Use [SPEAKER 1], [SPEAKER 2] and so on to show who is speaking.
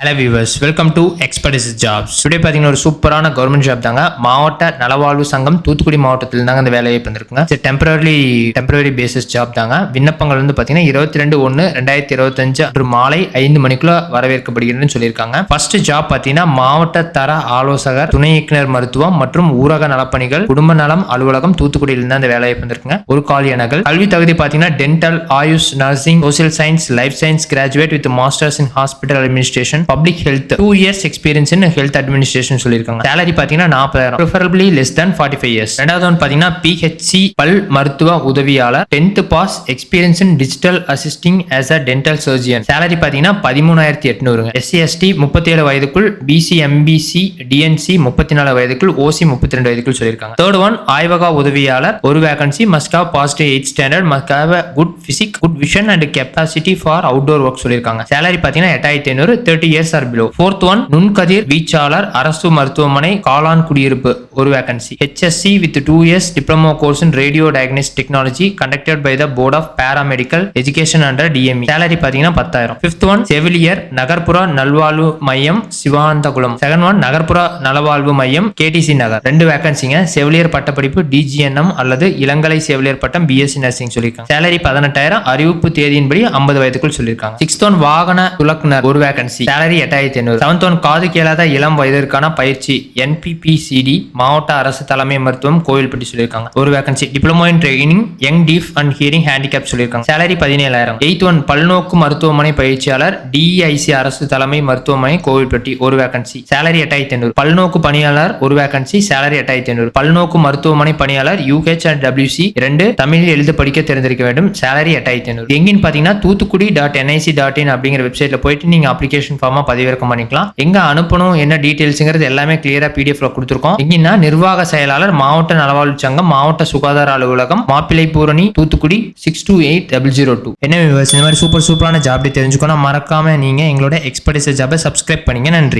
[SPEAKER 1] Hello viewers welcome to expertise jobs today பார்த்தீங்கன்னா ஒரு சூப்பரான கவர்மெண்ட் ஜாப் தாங்க. மாவட்ட நலவாழ்வு சங்கம் தூத்துக்குடி மாவட்டத்தில் தாங்க அந்த வேலையை வந்திருக்குங்க சரி டெம்பரரி டெம்பரரி பேசிஸ் ஜாப் தாங்க. விண்ணப்பங்கள் வந்து பார்த்தீங்கன்னா இருபத்தி ரெண்டு ஒன்று ரெண்டாயிரத்தி இருபத்தஞ்சு அன்று மாலை ஐந்து மணிக்குள்ள வரவேற்கப்படுகிறதுன்னு சொல்லியிருக்காங்க. ஃபர்ஸ்ட் ஜாப் பார்த்தீங்கன்னா மாவட்ட தர ஆலோசகர் துணை இயக்குனர் மருத்துவம் மற்றும் ஊரக நலப்பணிகள் குடும்ப நலம் அலுவலகம் தூத்துக்குடியில் இருந்து அந்த வேலையை வந்திருக்குங்க ஒரு காலியனகள் கல்வி தகுதி பார்த்தீங்கன்னா dental AYUSH nursing social science life science graduate with masters in hospital administration public health two years experience in health administration சொல்லியிருக்காங்க. சேலரி பார்த்தீங்கன்னா நாற்பதாயிரம். Preferably less than forty five years ரெண்டாவது ஒன்று பார்த்தீங்கன்னா பிஹெச்சி பல் மருத்துவ உதவியாளர். Tenth pass experience in digital assisting as a dental surgeon salary பார்த்தீங்கன்னா பதிமூணாயிரத்தி எட்நூறுங்க. எஸ்சி எஸ்டி முப்பத்தி ஏழு வயதுக்குள் பிசி எம்பிசி டிஎன்சி முப்பத்தி நாலு வயதுக்குள் ஓசி முப்பத்தி ரெண்டு வயதுக்குள் சொல்லியிருக்காங்க. தேர்ட் ஒன் ஆய்வக உதவியாளர். ஒரு vacancy must have positive eight standard must have good physique good vision and capacity for outdoor work சொல்லியிருக்காங்க. சேலரி பார்த்தீங்கன்னா எட்டாயிரத்தி ஐநூறு. Thirty years or below fourth one நுண்கதிர் வீச்சாளர் அரசு மருத்துவமனை காளான் குடியிருப்பு ஒரு vacancy HSC with two years diploma course in radio diagnosis technology conducted by the board of paramedical education under DME salary பார்த்தீங்கன்னா பத்தாயிரம். பிப்த் ஒன் செவிலியர் நகர்ப்புற நல்வாழ்வு மையம் சிவாந்தகுளம் செகண்ட் ஒன் நகர்ப்புற நலவாழ்வு மையம் கேடிசி நகர். ரெண்டு வேகன்சிங்க செவிலியர் பட்டப்படிப்பு டிஜிஎன்எம் அல்லது இளங்கலை செவிலியர் பட்டம் பிஎஸ்சி நர்சிங் சொல்லியிருக்காங்க. சேலரி பதினெட்டாயிரம் அறிவிப்பு தேதியின்படி ஐம்பது வயதுக்குள் சொல்லியிருக்காங்க. சிக்ஸ்த் ஒன் வாகன துலக்குனர் ஒரு வேகன்சி சேலரி எட்டாயிரத்தி ஐநூறு. செவன்த் ஒன் காது கேளாத இளம் வயதிற்கான பயிற்சி என்பிபிசிடி மாவட்ட அரசு தலைமை மருத்துவம் கோவில்பட்டி சொல்லியிருக்காங்க. ஒரு vacancy diploma in training young deaf and hearing handicap சொல்லியிருக்காங்க. சேலரி பதினேழாயிரம். எயித் ஒன் பல்நோக்கு மருத்துவமனை பயிற்சியாளர் டிஐசி அரசு தலைமை மருத்துவமனை கோவில்பட்டி ஒரு வேகன்சி சேலரி எட்டாயிரத்தி ஐநூறு. பல்நோக்கு பணியாளர் ஒரு வேகன்சி சேலரி எட்டாயிரத்தி ஐநூறு. பல்நோக்கு மருத்துவமனை பணியாளர் யூஹெச் அண்ட் டபிள்யூசி ரெண்டு தமிழில் எழுத படிக்க தெரிந்திருக்க வேண்டும். சேலரி எட்டாயிரத்தி ஐநூறு. எங்கன்னு பார்த்தீங்கன்னா Thoothukudi dot NIC dot in அப்படிங்கிற வெப்சைட்ல போயிட்டு நீங்க அப்ளிகேஷன் ஃபார்ம் பதிவிறக்கம் பண்ணிக்கலாம். எங்க அனுப்பணும் என்ன டீடைல்ஸ்ங்கிறது எல்லாமே கிளியரா பிடிஎஃப்ல கொடுத்துருக்கோம். எங்கன்னா நிர்வாக செயலாளர் மாவட்ட நலவாழ்வு சங்கம் மாவட்ட சுகாதார அலுவலகம் மாப்பிள்ளை Poorani Thoothukudi six two eight double zero two என்ன viewers, இந்த மாதிரி சூப்பர் சூப்பரான ஜாப் தெரிஞ்சுக்கணும் மறக்காம நீங்க எங்களோட எக்ஸ்பர்டைஸ் ஜாபை சப்ஸ்கிரைப் பண்ணீங்க. நன்றி.